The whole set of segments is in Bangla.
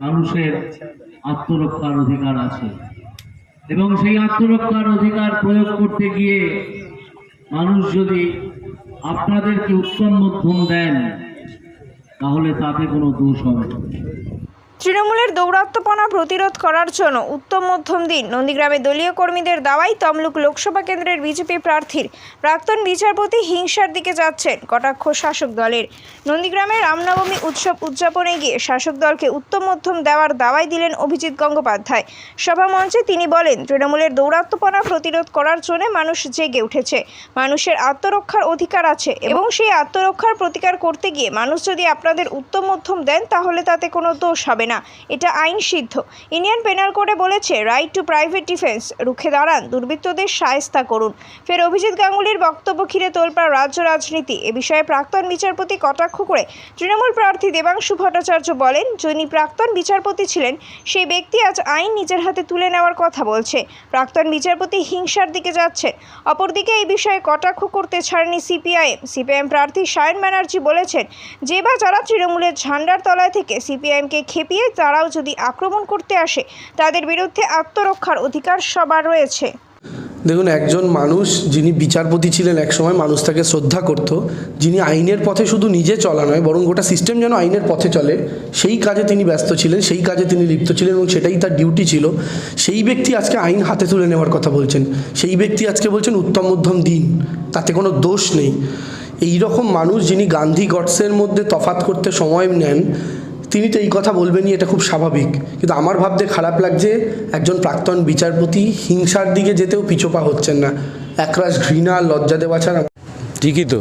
মানুষের আত্মরক্ষার অধিকার আছে। এবং সেই আত্মরক্ষার অধিকার প্রয়োগ করতে গিয়ে মানুষ যদি আপনাদেরকে উত্তম মধ্যম দেন, তাহলে তাতে কোনো দোষ হবে তৃণমূলের দৌরাত্মপনা প্রতিরোধ করার জন্য উত্তম মধ্যম দিন। নন্দীগ্রামে দলীয় কর্মীদের দাওয়াই তমলুক লোকসভা কেন্দ্রের বিজেপি প্রার্থীর প্রাক্তন বিচারপতি হিংসার দিকে যাচ্ছেন কটাক্ষ শাসক দলের। নন্দীগ্রামে রামনবমী উৎসব উদযাপনে গিয়ে শাসক দলকে উত্তম মধ্যম দেওয়ার দাওয়াই দিলেন অভিজিৎ গঙ্গোপাধ্যায়। সভামঞ্চে তিনি বলেন, তৃণমূলের দৌরাত্মপনা প্রতিরোধ করার জন্য মানুষ জেগে উঠেছে। মানুষের আত্মরক্ষার অধিকার আছে এবং সেই আত্মরক্ষার প্রতিকার করতে গিয়ে মানুষ যদি আপনাদের উত্তম মধ্যম দেন তাহলে তাতে কোনো দোষ হবে না। এটা আইন সিদ্ধ। ইন্ডিয়ান পেনাল কোডে বলেছে রাইট টু প্রাইভেট ডিফেন্স রুখে দাঁড়ান, দুর্বৃত্তদের সায়স্তা করুন। ফের অভিজিৎ গাঙ্গুলির বক্তব্য ঘিরে তোলপাড় রাজ্য রাজনীতি। এ বিষয়ে প্রাক্তন বিচারপতি কটাক্ষ করে তৃণমূল প্রার্থী দেবাংশু ভট্টাচার্য বলেন, যিনি প্রাক্তন বিচারপতি ছিলেন, সেই ব্যক্তি আজ আইন নিজের হাতে তুলে নেওয়ার কথা বলছে। প্রাক্তন বিচারপতি হিংসার দিকে যাচ্ছেন। অপরদিকে এই বিষয়ে কটাক্ষ করতে ছাড়েনি সিপিআইএম। সিপিআইএম প্রার্থী সায়ন ব্যানার্জি বলেছেন, যে বা যারা তৃণমূলের ঝান্ডার তলায় থেকে সিপিআইএমকে খেপিয়ে তারাও যদি আক্রমণ করতে আসে, তাদের বিরুদ্ধে আত্মরক্ষার অধিকার সবার রয়েছে। দেখুন, একজন মানুষ যিনি বিচারপতি ছিলেন একসময়, মানুষ তাকে শ্রদ্ধা করত। যিনি আইনের পথে শুধু নিজে চলা নয়, বরং গোটা সিস্টেম যেন আইনের পথে চলে, সেই কাজে তিনি ব্যস্ত ছিলেন, সেই কাজে তিনি লিপ্ত ছিলেন এবং সেটাই তার ডিউটি ছিল। সেই ব্যক্তি আজকে আইন হাতে তুলে নেওয়ার কথা বলছেন। সেই ব্যক্তি আজকে বলছেন, উত্তম মধ্যম দিন, তাতে কোনো দোষ নেই। এই রকম মানুষ যিনি গান্ধী গডসের মধ্যে তফাত করতে সময় নেন তিনি তো এই কথা বলবেনই, এটা খুব স্বাভাবিক। কিন্তু আমার ভাবতে খারাপ লাগছে, একজন প্রাক্তন বিচারপতি হিংসার দিকে যেতেও পিছোপা হচ্ছেন না। একরাশ ঘৃণা, লজ্জা দেওয়া ছাড়া ঠিকই তো।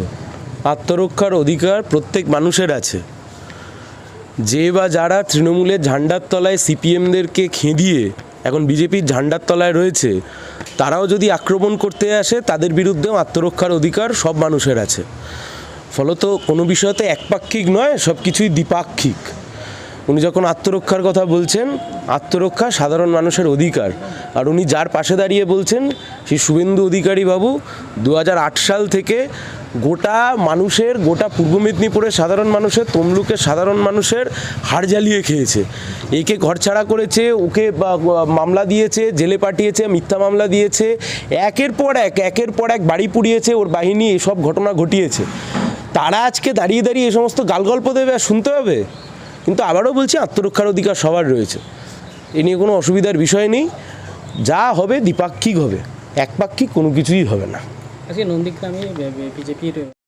আত্মরক্ষার অধিকার প্রত্যেক মানুষের আছে। যে বা যারা তৃণমূলের ঝান্ডার তলায় সিপিএমদেরকে খেঁদিয়ে এখন বিজেপির ঝান্ডার তলায় রয়েছে, তারাও যদি আক্রমণ করতে আসে, তাদের বিরুদ্ধেও আত্মরক্ষার অধিকার সব মানুষের আছে। ফলত কোনো বিষয়তে একপাক্ষিক নয় সব কিছুই দ্বিপাক্ষিক। উনি যখন আত্মরক্ষার কথা বলছেন, আত্মরক্ষা সাধারণ মানুষের অধিকার। আর উনি যার পাশে দাঁড়িয়ে বলছেন সেই শুভেন্দু অধিকারী বাবু দু হাজার আট সাল থেকে গোটা মানুষের, গোটা পূর্ব মেদিনীপুরের সাধারণ মানুষের, তমলুকের সাধারণ মানুষের হাড় জ্বালিয়ে খেয়েছে। একে ঘরছাড়া করেছে, ওকে মামলা দিয়েছে, জেলে পাঠিয়েছে, মিথ্যা মামলা দিয়েছে। একের পর এক, একের পর এক বাড়ি পুড়িয়েছে, ওর বাহিনী এসব ঘটনা ঘটিয়েছে। তারা আজকে দাঁড়িয়ে দাঁড়িয়ে এই সমস্ত গালগল্প দেবে আর শুনতে হবে? কিন্তু আবারও বলছি, আত্মরক্ষার অধিকার সবার রয়েছে। এ নিয়ে কোনো অসুবিধার বিষয় নেই। যা হবে দ্বিপাক্ষিক হবে। একপাক্ষিক কোনো কিছুই হবে না। আজকে নন্দীগ্রামে বিজেপির